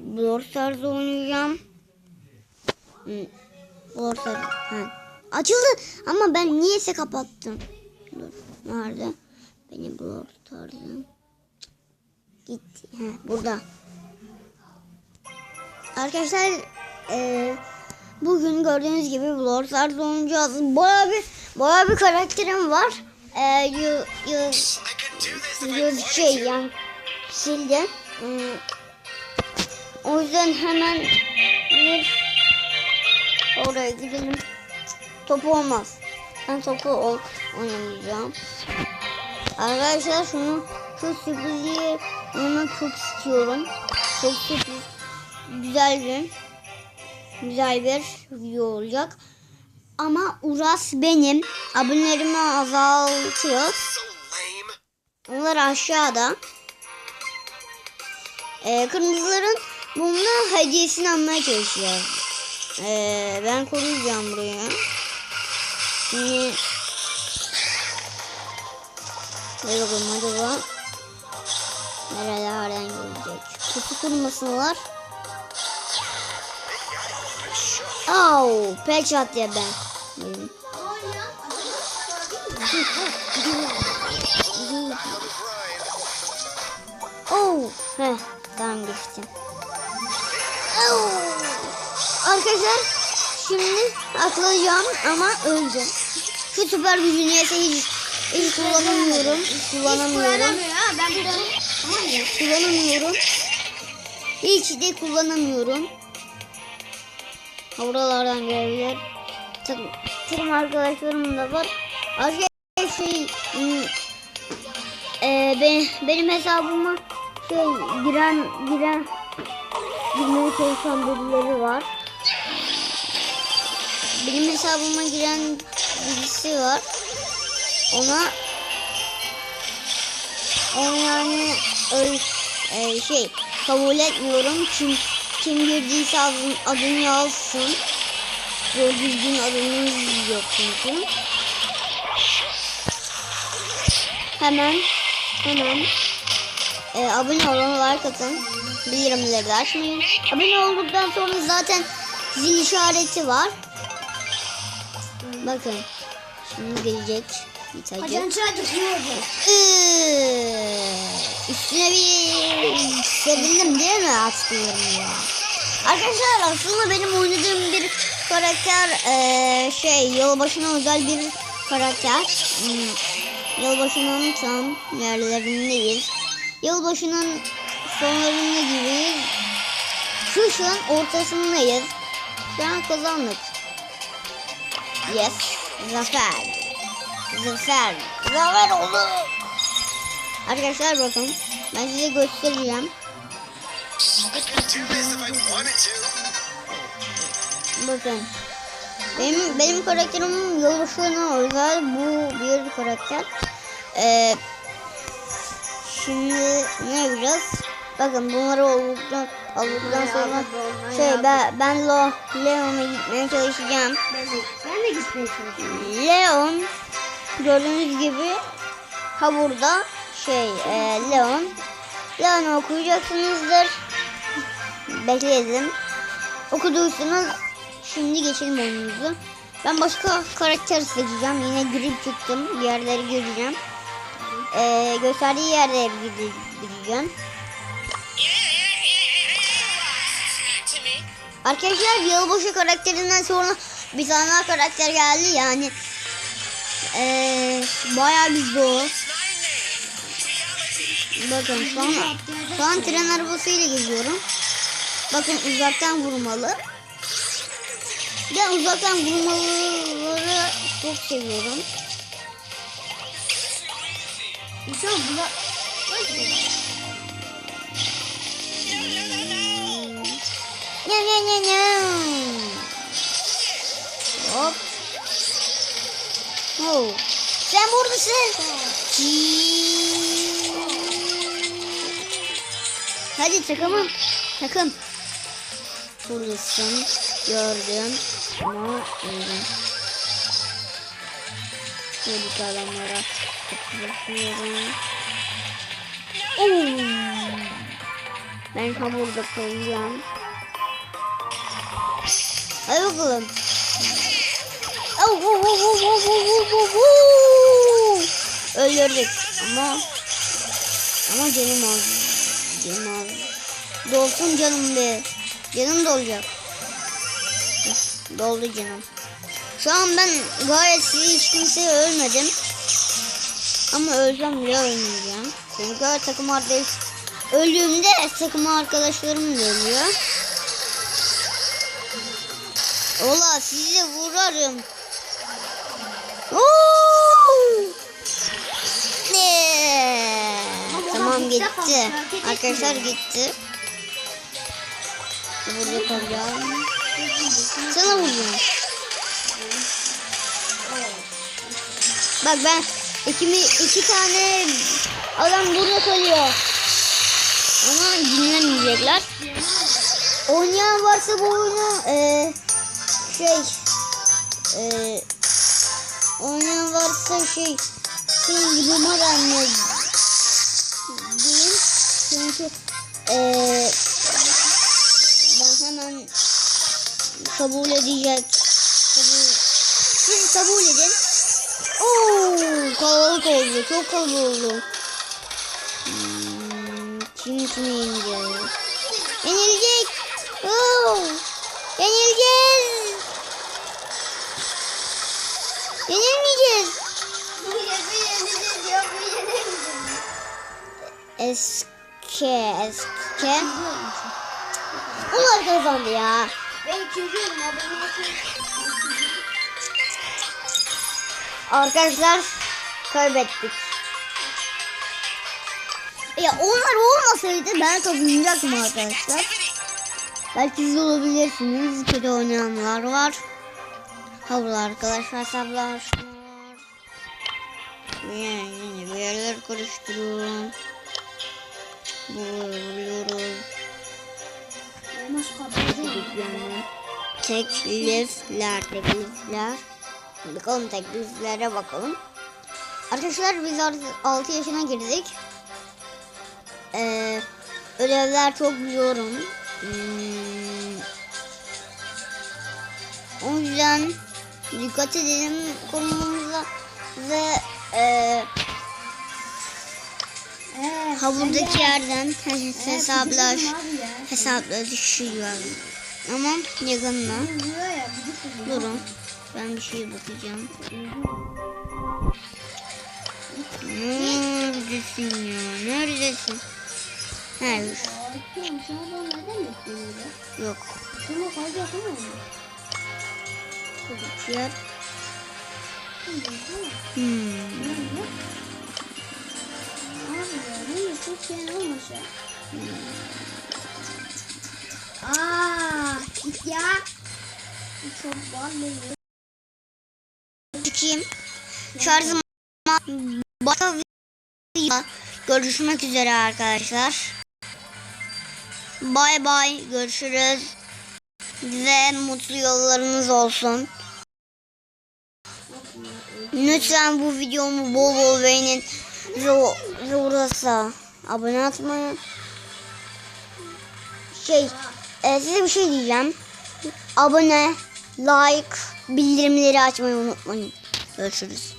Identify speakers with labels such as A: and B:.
A: Brawl Stars oynayacağım. Brawl Stars. Ha. Açıldı ama ben niyeyse kapattım. Dur. Nerede? Benim Brawl Stars'ım. Gitti. Ha, burada. Arkadaşlar eee, bugün gördüğünüz gibi Brawl Stars oynayacağız. Baya bir baya bir karakterim var. Eee yu, yu, yu, şey yani sildim. Hmm, o yüzden hemen bir oraya gidelim. Topu olmaz. Ben topu ol oynamayacağım. Arkadaşlar şunu şu sürprizi onu çok istiyorum. Çok sürpriz. Güzel bir güzel bir video olacak. Ama Uras benim. Abonelerimi azaltıyor. Onlar aşağıda. Ee, kırmızıların bununla hediyesini almaya çalışıyor. Ee, ben koruyacağım buraya. Şimdi Hadi bakalım acaba Nerelerden gelecek Kutu kırmasınlar Au, pet shot ya ben. Hmm. Oh, heh, tamam geçtim. Arkadaşlar şimdi atlayacağım ama öldüm. Şu süper gücü niyeyse hiç, hiç kullanamıyorum. Hiç kullanamıyorum.
B: Mı?
A: Kullanamıyorum. Hiç de kullanamıyorum. Buralardan gelebilir. Takım, arkadaşlarım da var. Arkadaşlar şey hmm, e, ben, benim hesabıma şey giren giren girmeye çalışan birileri var. Benim hesabıma giren birisi var. Ona onu yani öyle e, şey kabul etmiyorum. Kim kim girdiyse adın, adını yazsın. Doğru düzgün adınız yok çünkü. Hemen hemen e, abone olun, like atın. Bildirimleri de açmayın. Abone olduktan sonra zaten zil işareti var. Bakın. Şimdi gelecek
B: ne oldu?
A: Ee, üstüne bir sevindim değil mi atlıyorum ya. Arkadaşlar aslında benim oynadığım bir karakter eee, şey yılbaşına özel bir karakter. Hmm, Yılbaşının tam yerlerindeyiz. Yılbaşının sonlarında gibiyiz. Kışın ortasındayız. Şu an kazandık. Yes. Zafer. Zafer. Zafer oldu. Arkadaşlar bakın. Ben size göstereceğim. Bakın. Benim benim karakterim yılbaşına özel bu bir karakter. Ee, şimdi ne yapacağız? Bakın bunları olduktan, olduktan sonra şey ben, ben Lo, Leon'a gitmeye çalışacağım.
B: Ben de, ben de gitmeye çalışıyorum.
A: Leon gördüğünüz gibi ha burada şey e, Leon. Leon'u okuyacaksınızdır. Bekledim okuduysanız şimdi geçelim oyunumuzu. Ben başka karakter seçeceğim. Yine grip çıktım yerleri göreceğim e, gösterdiği yerde gideceğim Arkadaşlar yılbaşı karakterinden sonra bir tane daha karakter geldi yani ee, bayağı bir zor. Bakın şu an, şu an tren arabasıyla geziyorum. Bakın uzaktan vurmalı. Ben uzaktan vurmalıları çok seviyorum.
B: İnsan bula...
A: Ne ne ne ne. Hop. Oh. Sen buradasın. Hadi takımım. Takım. Buradasın. Gördüm. Ama öldüm. Şuradaki adamlara Bakıyorum. Oo. Ben hamurda koyacağım. Hadi bakalım. Öldürdük ama ama canım az. Canım az. Dolsun canım be. Canım dolacak. Doldu canım. Şu an ben gayet iyi hiç kimseye ölmedim. Ama ölsem bile ölmeyeceğim. Çünkü takım arkadaş öldüğümde takım arkadaşlarım da ölüyor. Ola sizi vurarım. Oo! Ne?
B: Ama
A: Tamam
B: gitti
A: gitti. Arkadaşlar gitti. Burada kalacağım. Sana vuracağım. Bak ben ikimi, iki tane adam burada kalıyor. Ama dinlemeyecekler. Oynayan varsa bu oyunu e, şey e, oynayan varsa şey şey gibi maranlı diyeyim. Çünkü e, ben hemen kabul edecek. Kabul, kabul edin. Kalabalık oldu. Çok kalabalık oldu. Hmm, kim kimi yeneceğiz? Yenilecek. Oo, yenileceğiz. Yenilmeyeceğiz. Eske, eske. Onlar kazandı ya.
B: Ben abone olsun.
A: Arkadaşlar kaybettik. Ya onlar olmasaydı ben kazanacaktım arkadaşlar. Belki siz olabilirsiniz. Kötü oynayanlar var. Havlu arkadaşlar sablar. Yani bir yerler karıştırıyorum. Vuruyoruz. Teklifler, teklifler. Bakalım tekliflere bakalım. Arkadaşlar biz artık 6 yaşına girdik. Ee, ödevler çok biliyorum. Hmm, o yüzden dikkat edelim konumuza ve e,
B: Ee,
A: havurdaki yerden hesaplar
B: Abi ya.
A: hesaplar düşüyor. Ama yakında.
B: Vuruyor ya, gıcık oluyor.
A: Durun. Ben bir şeye bakacağım. Neredesin ya? Neredesin? Hayır. Yok. Yer. Hmm.
B: Aa, ya. Çok var
A: Çıkayım. Şarjım başka videoda görüşmek üzere arkadaşlar. Bay bay. Görüşürüz. Ve mutlu yollarınız olsun. Lütfen bu videomu bol bol beğenin. Ve, orası abone atmayı. Şey, e, size bir şey diyeceğim. Abone, like, bildirimleri açmayı unutmayın. Görüşürüz.